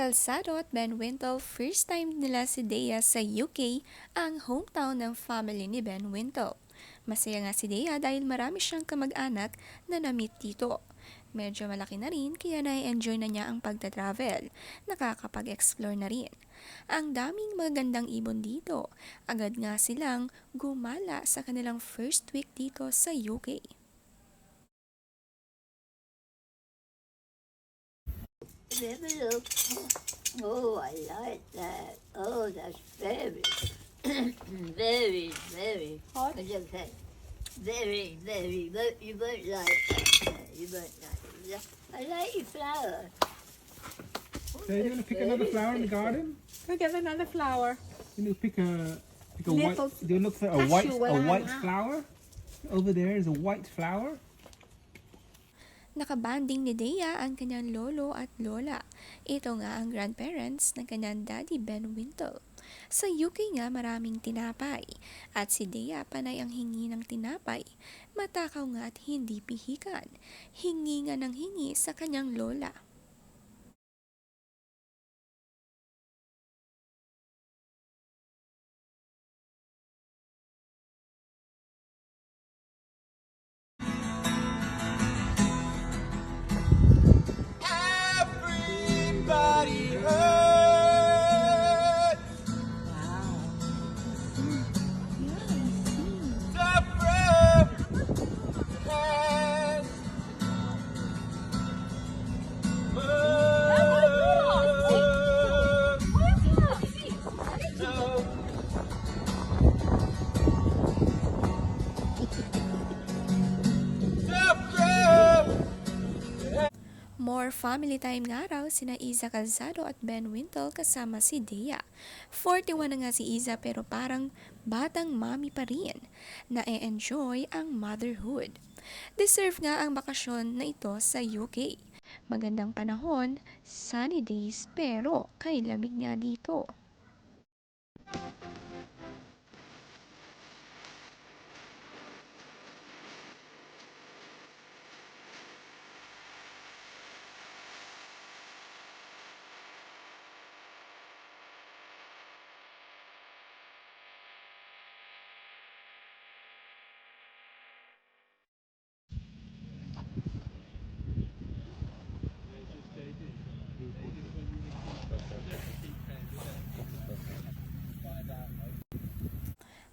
Calzado at Ben Wintle, first time nila si Dea sa UK, ang hometown ng family ni Ben Wintle. Masaya nga si Dea dahil marami siyang kamag-anak na na-meet dito. Medyo malaki na rin kaya na-enjoy na niya ang pagta-travel. Nakakapag-explore na rin. Ang daming magandang ibon dito. Agad nga silang gumala sa kanilang first week dito sa UK. Let me look. Oh, I like that. Oh, that's very, very, very. Hot? What you say? Very, very. But you won't like that. You won't like it. I like your flower. Oh, So you want to pick another flower in the garden? Go get another flower. You need to pick a pick a Little white. Do you look for a white a white flower? Over there is a white flower. Nakabanding ni Dea ang kanyang lolo at lola. Ito nga ang grandparents ng kanyang daddy Ben Wintle. Sa UK nga maraming tinapay at si Dea panay ang hingi ng tinapay. Matakaw nga at hindi pihikan. Hingi nga ng hingi sa kanyang lola. Family time nga raw sina Iza Calzado at Ben Wintle kasama si Dea. 41 na nga si Iza pero parang batang mami pa rin na enjoy ang motherhood. Deserve nga ang bakasyon na ito sa UK. Magandang panahon, sunny days pero kay lamig nga dito.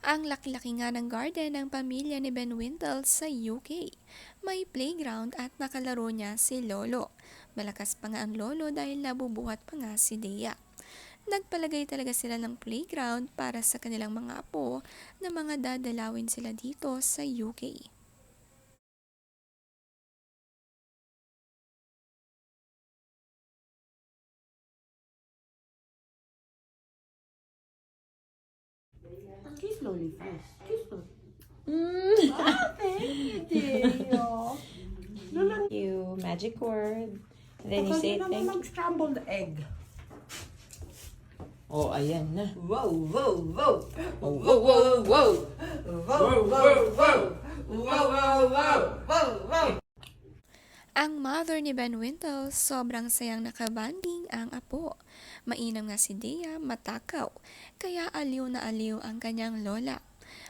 Ang laki-laki nga ng garden ng pamilya ni Ben Wintle sa UK. May playground at nakalaro niya si Lolo. Malakas pa nga ang Lolo dahil nabubuhat pa nga si Dea. Nagpalagay talaga sila ng playground para sa kanilang mga apo na mga dadalawin sila dito sa UK. Too slowly first. Too slowly. Mm. Oh, thank you, You magic word. Then you say thank you. scrambled egg. Oh, ayan na. Wow, wow, wow. Wow, wow, wow. Wow, wow, wow. Wow, wow, wow. Wow, wow, wow. Ang mother ni Ben Wintle, sobrang sayang nakabanding ang apo. Mainam nga si Dea, matakaw, kaya aliw na aliw ang kanyang lola.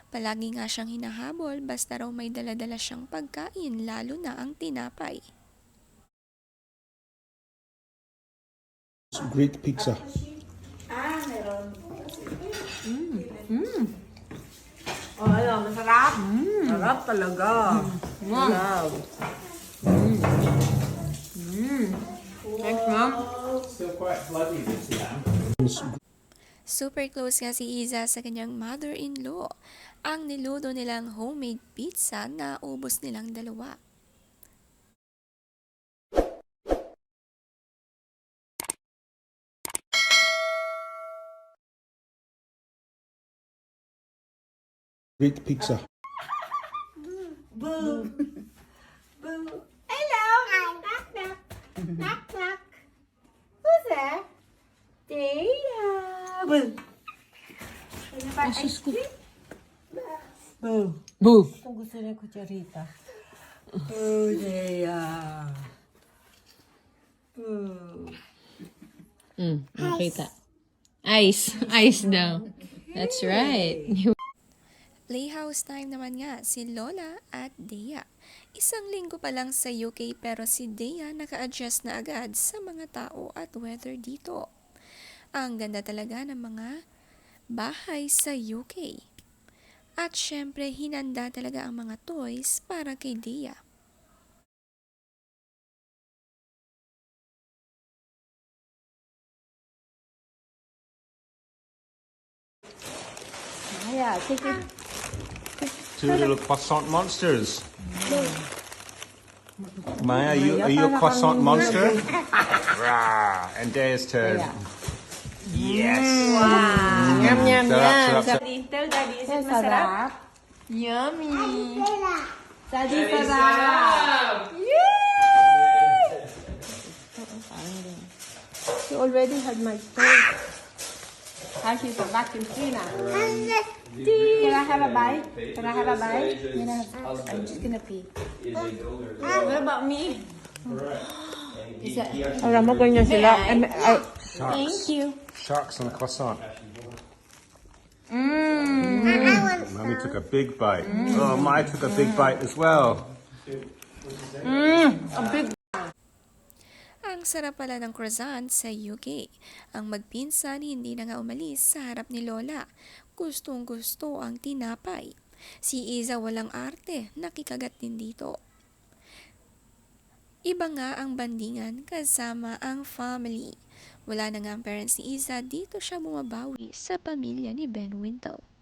Palagi nga siyang hinahabol basta raw may daladala siyang pagkain lalo na ang tinapay. Greek pizza. Oh, ano, masarap? Sarap talaga. Wow. Thanks, mom. Still quite bloody this lamb. Super close nga si Iza sa kanyang mother-in-law. Ang niluto nilang homemade pizza na ubos nilang dalawa. Greek pizza. Boo. Boo. Hello. Knock, knock. knock, knock. Who's there? Data. Boo. Ano ba? Ice cream? Boo. Boo. Kung gusto niya kutsarita. Boo, Dea. Boo. Mm, makita. Ice. Ice daw. That's right. Playhouse time naman nga si Lola at Dea. Isang linggo pa lang sa UK pero si Dea naka-adjust na agad sa mga tao at weather dito. Ang ganda talaga ng mga bahay sa UK. At syempre, hinanda talaga ang mga toys para kay Dea. Yeah, take it. Two little croissant monsters. Maya, are you, are you a croissant monster? Rah, and Daya's turn. Yes. Mm. Yum, yum, Sarap, yum. sarap, sarap. Little daddy, is it Yes, masarap? sarap. Yummy. Daddy, sarap. She already had my toy. How she's a vacuum cleaner. Can I have a bite? Can I have a bite? Can I have, I'm just gonna pee. What about me? Alam mo, ganyan sila. Em- ay, Sharks. you. Sharks on croissant. Mmm. Mummy took a big bite. Oh, Maya took a big bite as well. Mmm. Ang sarap pala ng croissant sa UK. Ang magpinsan hindi na nga umalis sa harap ni Lola. Gustong gusto ang tinapay. Si Iza walang arte, nakikagat din dito. Iba nga ang bandingan kasama ang family. Wala na nga ang parents ni Iza, dito siya bumabawi sa pamilya ni Ben Wintle.